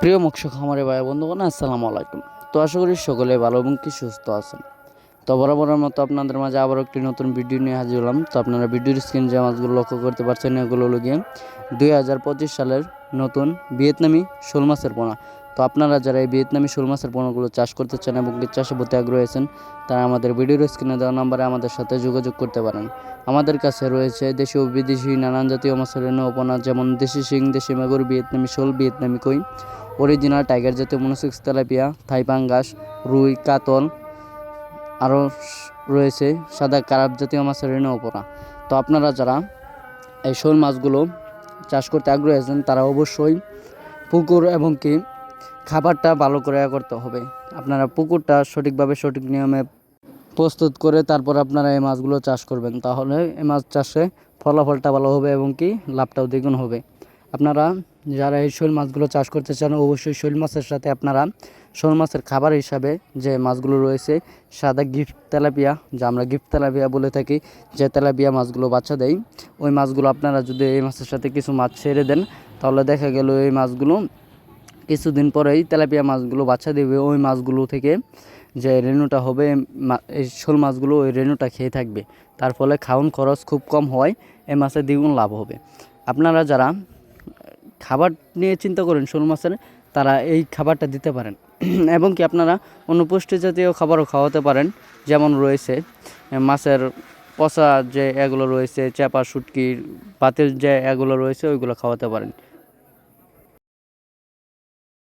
প্রিয় মৎস্য খামারে ভাই বন্ধুগণ, আসসালামু আলাইকুম। তো আশা করি সকলে ভালো এবং কি সুস্থ আছেন। তো বরাবরের মতো আপনাদের মাঝে আবার একটি নতুন ভিডিও নিয়ে হাজির হলাম। তো আপনারা ভিডিওর স্ক্রিন যে মাছগুলো লক্ষ্য করতে পারছেন, এগুলো হলো গিয়ে দুই হাজার পঁচিশ সালের নতুন ভিয়েতনামি শোল মাছের পোনা। তো আপনারা যারা এই ভিয়েতনামি শোল মাছের পোনাগুলো চাষ করতে চান এবং কি চাষে প্রতি আগ্রহী আছেন, তারা আমাদের ভিডিওর স্ক্রিনে দেওয়া নাম্বারে আমাদের সাথে যোগাযোগ করতে পারেন। আমাদের কাছে রয়েছে দেশি ও বিদেশি নানান জাতীয় মাছের নৌপনা যেমন দেশি শিং, দেশি মাগুর, ভিয়েতনামি শোল, ভিয়েতনামি কই। অরিজিনাল টাইগার জাতীয় মনোসিক্স তেলাপিয়া থাইপাঙ্গাস রুই, কাতল আরও রয়েছে সাদা কারাপ জাতীয় মাছের নৌপনা তো আপনারা যারা এই শোল মাছগুলো চাষ করতে আগ্রহী আছেন, তারা অবশ্যই পুকুর এবং কি খাবারটা ভালো করে করতে হবে। আপনারা পুকুরটা সঠিকভাবে সঠিক নিয়মে প্রস্তুত করে তারপর আপনারা এই মাছগুলো চাষ করবেন। তাহলে এই মাছ চাষে ফলাফলটা ভালো হবে এবং কি লাভটাও দ্বিগুণ হবে। আপনারা যারা এই শোল মাছগুলো চাষ করতে চান, অবশ্যই শোল মাছের সাথে আপনারা শোল মাছের খাবার হিসাবে যে মাছগুলো রয়েছে, সাদা গিফট তেলাপিয়া, যা আমরা গিফট তেলাপিয়া বলে থাকি, যে তেলাপিয়া মাছগুলো বাচ্চা দেয় ওই মাছগুলো আপনারা যদি এই মাছের সাথে কিছু মাছ ছেড়ে দেন, তাহলে দেখা গেল এই মাছগুলো কিছুদিন পরেই তেলাপিয়া মাছগুলো বাচ্চা দেবে, ওই মাছগুলো থেকে যে রেণুটা হবে এই শোল মাছগুলো ওই রেণুটা খেয়ে থাকবে। তার ফলে খাওয়ান খরচ খুব কম হওয়ায় এই মাছের দ্বিগুণ লাভ হবে। আপনারা যারা খাবার নিয়ে চিন্তা করেন শোল মাছের, তারা এই খাবারটা দিতে পারেন। এবং কি আপনারা অনুপুষ্টি জাতীয় খাবারও খাওয়াতে পারেন, যেমন রয়েছে মাছের পচা যে এগুলো রয়েছে চাপা শুটকি পাতিল যে এগুলো রয়েছে, ওইগুলো খাওয়াতে পারেন।